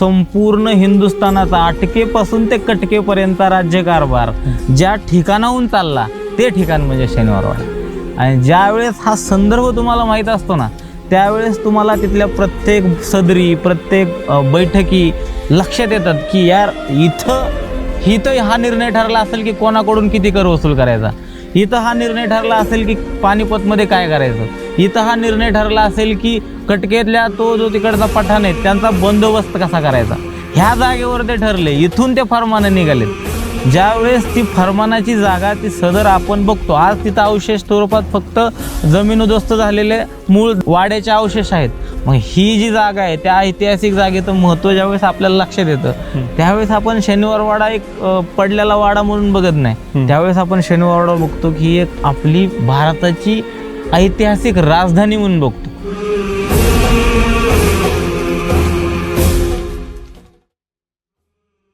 संपूर्ण हिंदुस्थानाचा अटकेपासून ते कटकेपर्यंत राज्यकारभार ज्या ठिकाणाहून चालला ते ठिकाण म्हणजे शनिवारवाडा. आणि ज्यावेळेस हा संदर्भ तुम्हाला माहीत असतो ना त्यावेळेस तुम्हाला तिथल्या प्रत्येक सदरी प्रत्येक बैठकी लक्षात येतात की यार इथं इथं हा निर्णय ठरला असेल की कोणाकडून किती कर वसूल करायचा? इथं हा निर्णय ठरला असेल की पानिपतमध्ये काय करायचं? इथं हा निर्णय ठरला असेल की कटकेतल्या तो जो तिकडचा पठाण आहे त्यांचा बंदोबस्त कसा करायचा? ह्या जागेवर ते ठरले इथून ते फरमानं निघालेत. ज्यावेळेस ती फरमानाची जागा ती सदर आपण बघतो आज तिथं अवशेष स्वरूपात फक्त जमीन उद्ध्वस्त झालेले मूळ वाड्याचे अवशेष आहेत. मग ही जी जागा आहे त्या ऐतिहासिक जागेचं महत्त्व ज्यावेळेस आपल्याला लक्षात येतं त्यावेळेस आपण शनिवार वाडा एक पडलेला वाडा म्हणून बघत नाही. त्यावेळेस आपण शनिवार वाडा बघतो की एक आपली भारताची ऐतिहासिक राजधानी म्हणून बघतो.